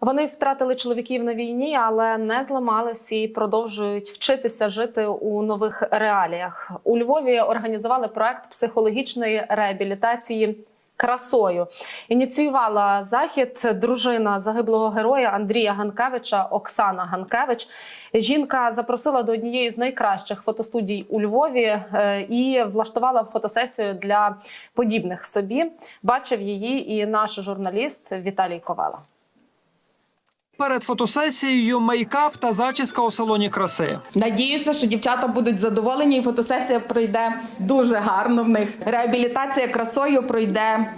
Вони втратили чоловіків на війні, але не зламались і продовжують вчитися жити у нових реаліях. У Львові організували проект психологічної реабілітації. Красою ініціювала захід дружина загиблого героя Андрія Ганкевича Оксана Ганкевич. Жінка запросила до однієї з найкращих фотостудій у Львові е, і влаштувала фотосесію для подібних собі. Бачив її і наш журналіст Віталій Ковала. Перед фотосесією мейкап та зачіска у салоні краси. Надіюся, що дівчата будуть задоволені, і фотосесія пройде дуже гарно в них. Реабілітація красою пройде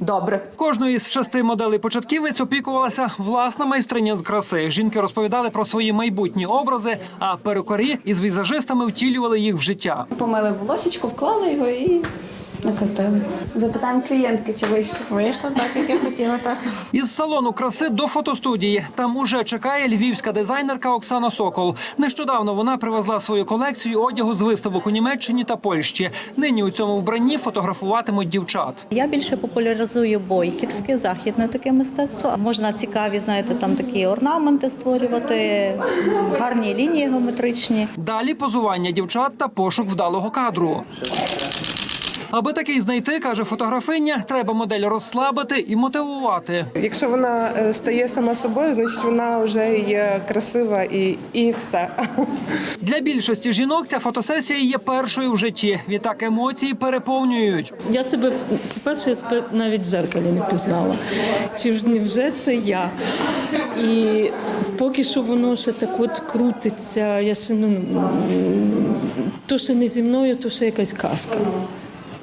добре. Кожною із шести моделей початківець опікувалася власна майстриня з краси. Жінки розповідали про свої майбутні образи, а перукарі із візажистами втілювали їх в життя. Помили волосечко, вклали його і накатили. Запитаємо клієнтки, чи вийшло. Вийшло так, як я хотіла, так. Із салону краси до фотостудії. Там уже чекає львівська дизайнерка Оксана Сокол. Нещодавно вона привезла свою колекцію одягу з виставок у Німеччині та Польщі. Нині у цьому вбранні фотографуватимуть дівчат. Я більше популяризую бойківське, західне таке мистецтво. Можна цікаві, знаєте, там такі орнаменти створювати, гарні лінії геометричні. Далі позування дівчат та пошук вдалого кадру. Аби такий знайти, каже фотографиня, треба модель розслабити і мотивувати. Якщо вона е, стає сама собою, значить вона вже є красива і, і все. Для більшості жінок ця фотосесія є першою в житті. Відтак емоції переповнюють. Я себе, по-перше, навіть в зеркалі не пізнала. Чи ж не вже це я? І поки що воно ще так от крутиться. Я ще, ну, то, що не зі мною, то ще якась казка.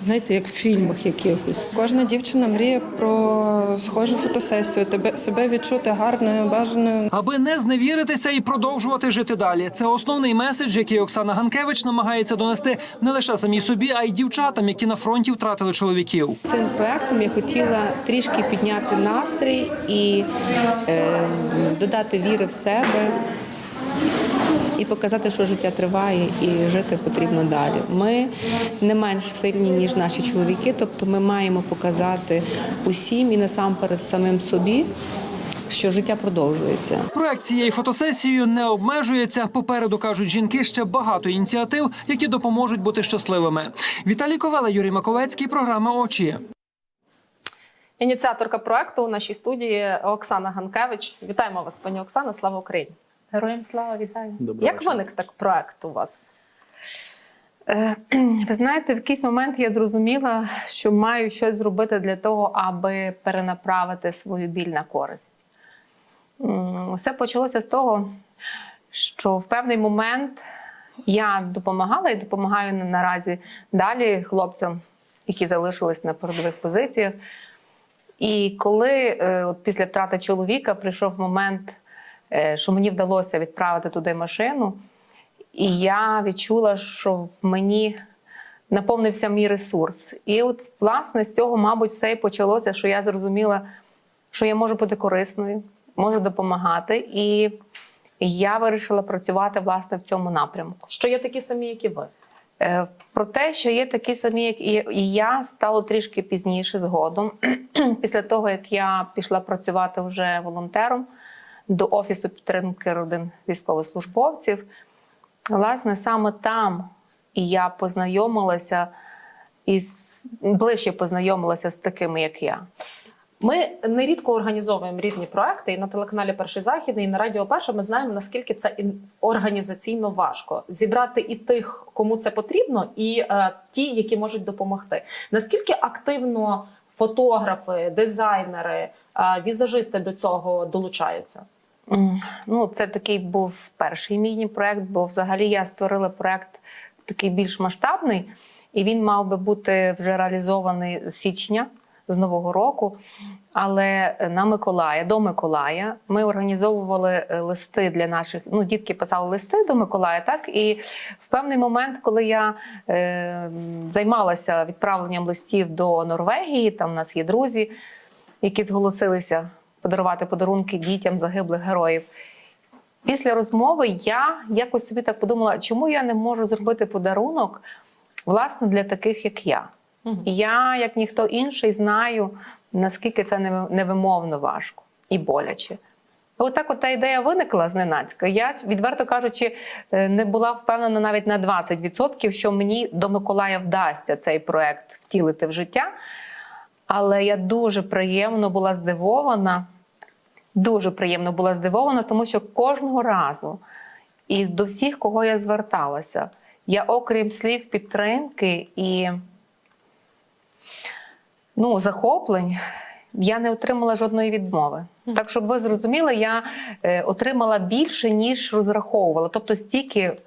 Знаєте, як в фільмах якихось. Кожна дівчина мріє про схожу фотосесію, тебе себе відчути гарною, бажаною. Аби не зневіритися і продовжувати жити далі. Це основний меседж, який Оксана Ганкевич намагається донести не лише самій собі, а й дівчатам, які на фронті втратили чоловіків. Цим проектом я хотіла трішки підняти настрій і е, додати віри в себе. І показати, що життя триває і жити потрібно далі. Ми не менш сильні, ніж наші чоловіки, тобто ми маємо показати усім і насамперед самим собі, що життя продовжується. Проект цією фотосесією не обмежується. Попереду кажуть жінки ще багато ініціатив, які допоможуть бути щасливими. Віталій Ковела, Юрій Маковецький, програма Очі. Ініціаторка проекту у нашій студії Оксана Ганкевич. Вітаємо вас, пані Оксана. Слава Україні! Героям слава вітаю. Як виник так проект у вас? Е, Ви знаєте, в якийсь момент я зрозуміла, що маю щось зробити для того, аби перенаправити свою біль на користь. Все почалося з того, що в певний момент я допомагала і допомагаю наразі далі хлопцям, які залишились на передових позиціях. І коли е, от після втрати чоловіка прийшов момент, що мені вдалося відправити туди машину, і я відчула, що в мені наповнився мій ресурс. І от, власне, з цього, мабуть, все і почалося, що я зрозуміла, що я можу бути корисною, можу допомагати. І я вирішила працювати власне в цьому напрямку. Що є такі самі, як і ви? Е, Про те, що є такі самі, як і я, стало трішки пізніше згодом, після того, як я пішла працювати вже волонтером до Офісу підтримки родин військовослужбовців. Власне, саме там і я познайомилася із ближче познайомилася з такими, як я. Ми нерідко організовуємо різні проекти і на телеканалі Перший Західний, і на Радіо Перше ми знаємо, наскільки це організаційно важко зібрати і тих, кому це потрібно, і е, ті, які можуть допомогти. Наскільки активно фотографи, дизайнери, е, візажисти до цього долучаються? Ну, це такий був перший мій проект, бо взагалі я створила проект такий більш масштабний, і він мав би бути вже реалізований з січня, з Нового року. Але на Миколая, до Миколая, ми організовували е, листи для наших. Ну, дітки писали листи до Миколая, так і в певний момент, коли я е, займалася відправленням листів до Норвегії, там у нас є друзі, які зголосилися подарувати подарунки дітям загиблих героїв. Після розмови я якось собі так подумала, чому я не можу зробити подарунок власне для таких, як я. І Я, як ніхто інший, знаю, наскільки це невимовно важко і боляче. Отак от та ідея виникла зненацька. Я, відверто кажучи, е, не була впевнена навіть на 20%, що мені до Миколая вдасться цей проект втілити в життя. Але я дуже приємно була здивована, дуже приємно була здивована, тому що кожного разу і до всіх, кого я зверталася, я, окрім слів підтримки і ну, захоплень, я не отримала жодної відмови. Так, щоб ви зрозуміли, я е, отримала більше, ніж розраховувала. Тобто, стільки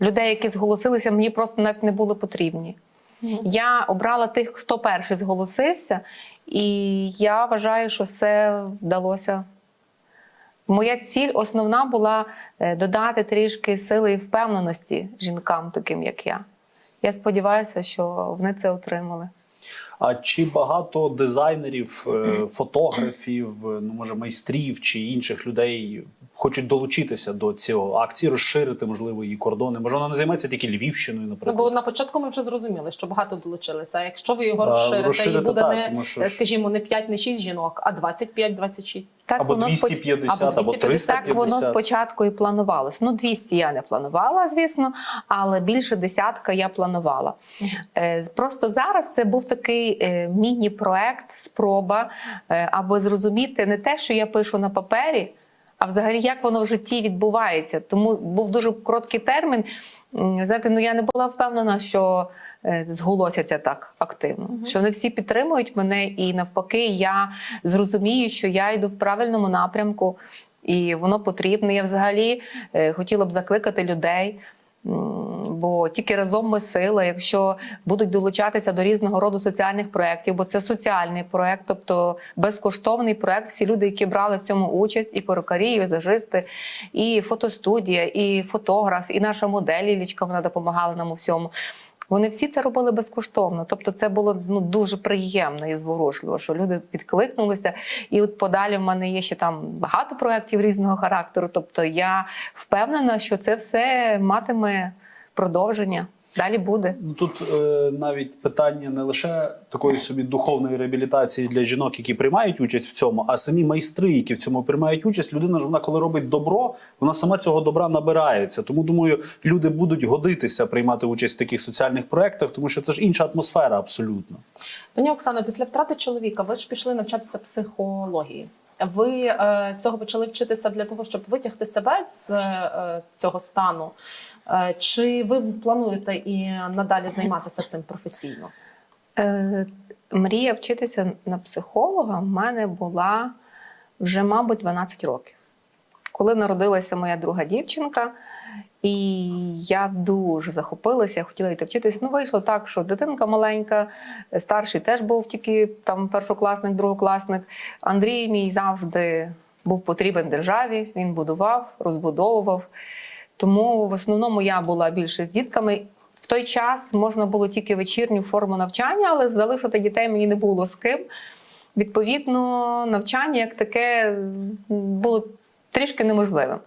людей, які зголосилися, мені просто навіть не були потрібні. Я обрала тих, хто перший зголосився, і я вважаю, що все вдалося. Моя ціль основна була е, додати трішки сили і впевненості жінкам, таким як я. Я сподіваюся, що вони це отримали. А чи багато дизайнерів, е, фотографів, е, ну може майстрів чи інших людей хочуть долучитися до цього акції, розширити можливо її кордони? Може, вона не займається тільки Львівщиною, Ну, наприклад? бо на початку ми вже зрозуміли, що багато долучилися. А якщо ви його А, розширите, і буде так, не, тому що скажімо, не 5, не 6 жінок, а 25-26. Так Або воно споч- 250, або або 250. 350. Так воно спочатку і планувалось. Ну, 200 я не планувала, звісно, але більше десятка я планувала. Е, Просто зараз це був такий е, міні-проект, спроба, е, аби зрозуміти не те, що я пишу на папері, а взагалі як воно в житті відбувається. Тому був дуже короткий термін. Знаєте, ну я не була впевнена, що е, зголосяться так активно, що вони всі підтримують мене, і навпаки, я зрозумію, що я йду в правильному напрямку, і воно потрібне. Я взагалі е, хотіла б закликати людей. Бо тільки разом ми сила, якщо будуть долучатися до різного роду соціальних проєктів, бо це соціальний проєкт, тобто безкоштовний проєкт. Всі люди, які брали в цьому участь, і перукарі, і візажисти, і фотостудія, і фотограф, і наша модель Ілічка, вона допомагала нам у всьому. Вони всі це робили безкоштовно. Тобто, це було ну дуже приємно і зворушливо, що люди відкликнулися. І от подалі в мене є ще там багато проєктів різного характеру. Тобто, я впевнена, що це все матиме продовження. Далі буде. Ну, Тут е, навіть питання не лише такої собі духовної реабілітації для жінок, які приймають участь в цьому, а самі майстри, які в цьому приймають участь. Людина ж вона, коли робить добро, вона сама цього добра набирається. Тому думаю, люди будуть годитися приймати участь в таких соціальних проєктах, тому що це ж інша атмосфера абсолютно. Пані Оксано, після втрати чоловіка ви ж пішли навчатися психології. Ви е, цього почали вчитися для того, щоб витягти себе з е, цього стану. Е, чи ви плануєте і надалі займатися цим професійно? Мрія вчитися на психолога в мене була вже, мабуть, 12 років. Коли народилася моя друга дівчинка, і я дуже захопилася, хотіла йти вчитися. Ну, вийшло так, що дитинка маленька, старший теж був тільки там першокласник, другокласник. Андрій мій завжди був потрібен державі, він будував, розбудовував. Тому в основному я була більше з дітками. В той час можна було тільки вечірню форму навчання, але залишити дітей мені не було з ким. Відповідно, навчання як таке було трішки неможливим.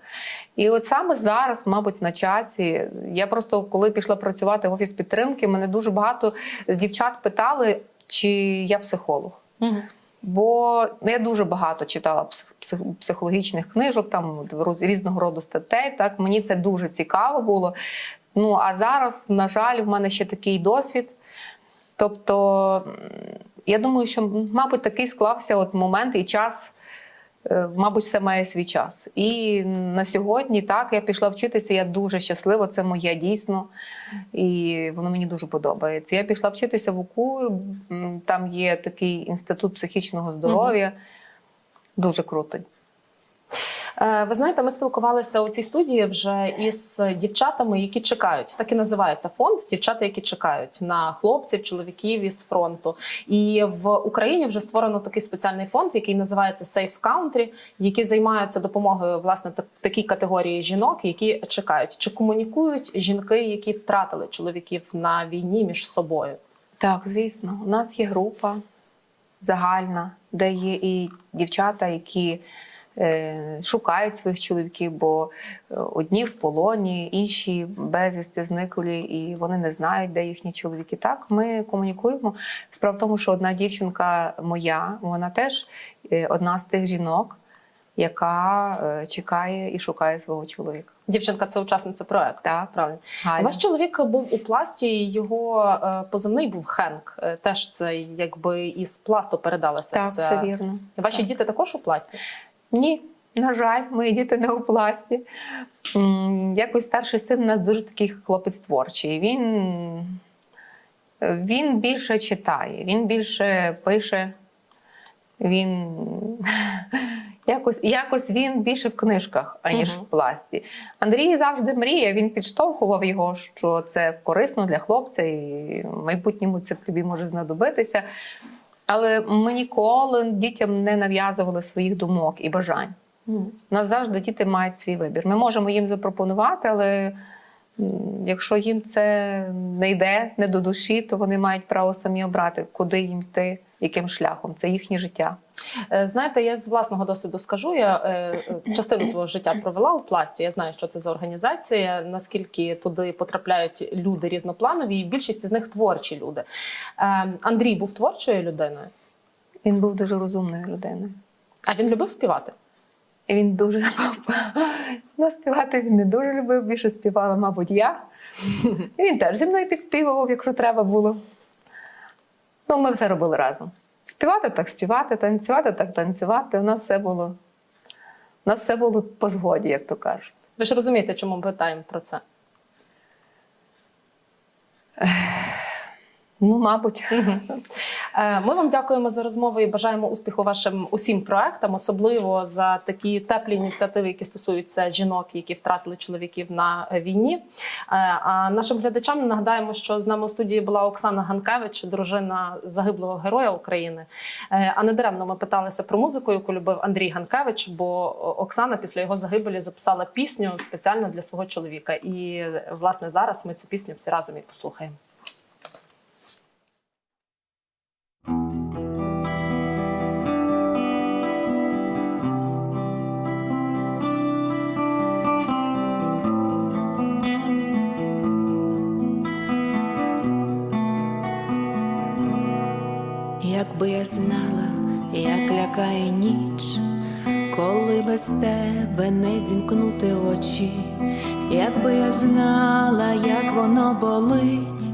І от саме зараз, мабуть, на часі. Я просто коли пішла працювати в офіс підтримки, мене дуже багато з дівчат питали, чи я психолог. Бо ну, я дуже багато читала псих- псих- психологічних книжок, там різного роду статей. Так мені це дуже цікаво було. Ну а зараз, на жаль, в мене ще такий досвід. Тобто, я думаю, що, мабуть, такий склався от момент і час. Е, Мабуть, все має свій час. І на сьогодні так я пішла вчитися. Я дуже щаслива. Це моє дійсно, і воно мені дуже подобається. Я пішла вчитися в УКУ. Там є такий інститут психічного здоров'я. Дуже круто. Е, Ви знаєте, ми спілкувалися у цій студії вже із дівчатами, які чекають. Так і називається фонд. Дівчата, які чекають на хлопців, чоловіків із фронту. І в Україні вже створено такий спеціальний фонд, який називається Safe Country, які займаються допомогою власне так- такій категорії жінок, які чекають. Чи комунікують жінки, які втратили чоловіків на війні між собою? Так, звісно, у нас є група загальна, де є і дівчата, які шукають своїх чоловіків, бо е, одні в полоні, інші безвісти зниклі, і вони не знають, де їхні чоловіки. Так, ми комунікуємо. Справа в тому, що одна дівчинка моя, вона теж е, одна з тих жінок, яка е, чекає і шукає свого чоловіка. Дівчинка це учасниця проекту. Так. правильно. Галя. Ваш чоловік був у пласті, його е, позивний був Хенк. Е, Теж це якби із пласту передалося. Так, це вірно. Ваші Так. діти також у пласті? Ні, на жаль, мої діти не у пласті. Якось старший син у нас дуже такий хлопець творчий. Він, він більше читає, він більше пише. Він якось, якось він більше в книжках, аніж Мгм. в пласті. Андрій завжди мріє, він підштовхував його, що це корисно для хлопця, і в майбутньому це тобі може знадобитися. Але ми ніколи дітям не нав'язували своїх думок і бажань. У нас завжди діти мають свій вибір. Ми можемо їм запропонувати, але якщо їм це не йде, не до душі, то вони мають право самі обрати, куди їм йти, яким шляхом. Це їхнє життя. Е, Знаєте, я з власного досвіду скажу. Я е, е, частину свого життя провела у пласті. Я знаю, що це за організація, наскільки туди потрапляють люди різнопланові, і більшість з них творчі люди. Андрій був творчою людиною, Він був дуже розумною людиною. а він любив співати. Він дуже любив ну, співати. Він не дуже любив, більше співала, мабуть, я. І він теж зі мною підспівував, якщо треба було. Ну, ми все робили разом. Співати так співати, танцювати так танцювати. У нас все було. У нас все було по згоді, як то кажуть. Ви ж розумієте, чому ми питаємо про це? Ну, мабуть. Е, Ми вам дякуємо за розмову і бажаємо успіху вашим усім проектам, особливо за такі теплі ініціативи, які стосуються жінок, які втратили чоловіків на війні. Е, А нашим глядачам нагадаємо, що з нами у студії була Оксана Ганкевич, дружина загиблого героя України. Е, А не даремно ми питалися про музику, яку любив Андрій Ганкевич, бо Оксана після його загибелі записала пісню спеціально для свого чоловіка. І власне зараз ми цю пісню всі разом і послухаємо. Не зімкнути очі, якби я знала, як воно болить,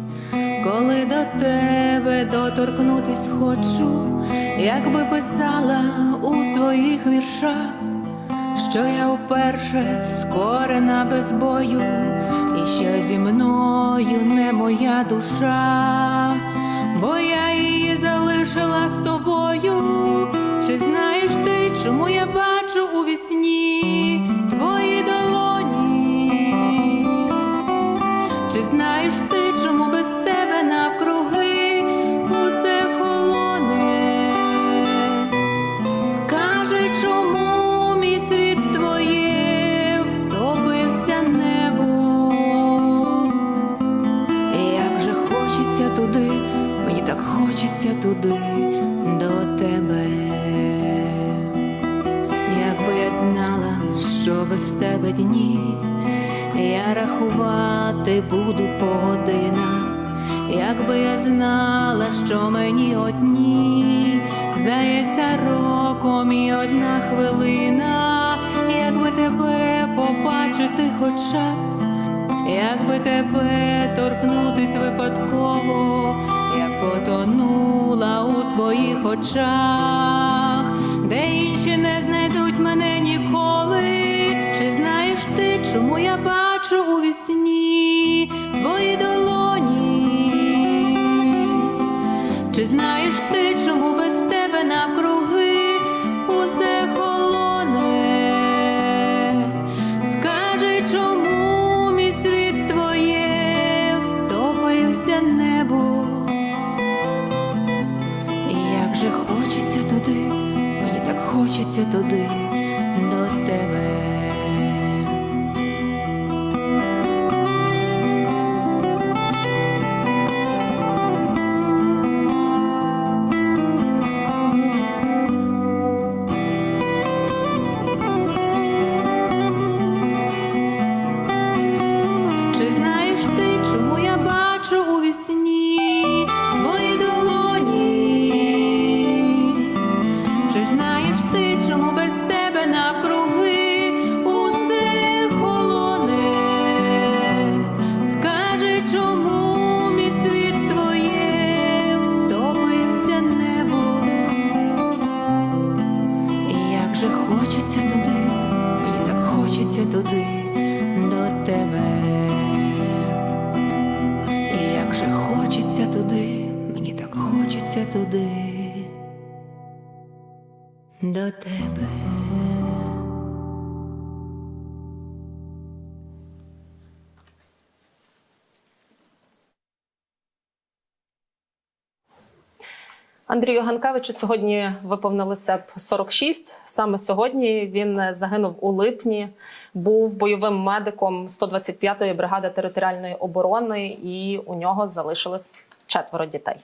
коли до тебе доторкнутись хочу, якби писала у своїх віршах, що я вперше скорена без бою, і що зі мною не моя душа, бо я що без тебе дні, я рахувати буду по годинах, якби я знала, що мені одні, здається, роком і одна хвилина, якби тебе побачити хоча б. Якби тебе торкнутись випадково, я потонула у твоїх очах, де інші не знайдуть мене ніколи. Чому я бачу у вісні твої долоні? Чи знаєш ти, чому без тебе навкруги усе холоне? Скажи, чому мій світ твоє втопився небо? І як же хочеться туди, мені так хочеться туди Андрію Ганкевичу сьогодні виповнилося б 46. Саме сьогодні він загинув у липні, був бойовим медиком 125-ї бригади територіальної оборони, і у нього залишилось четверо дітей.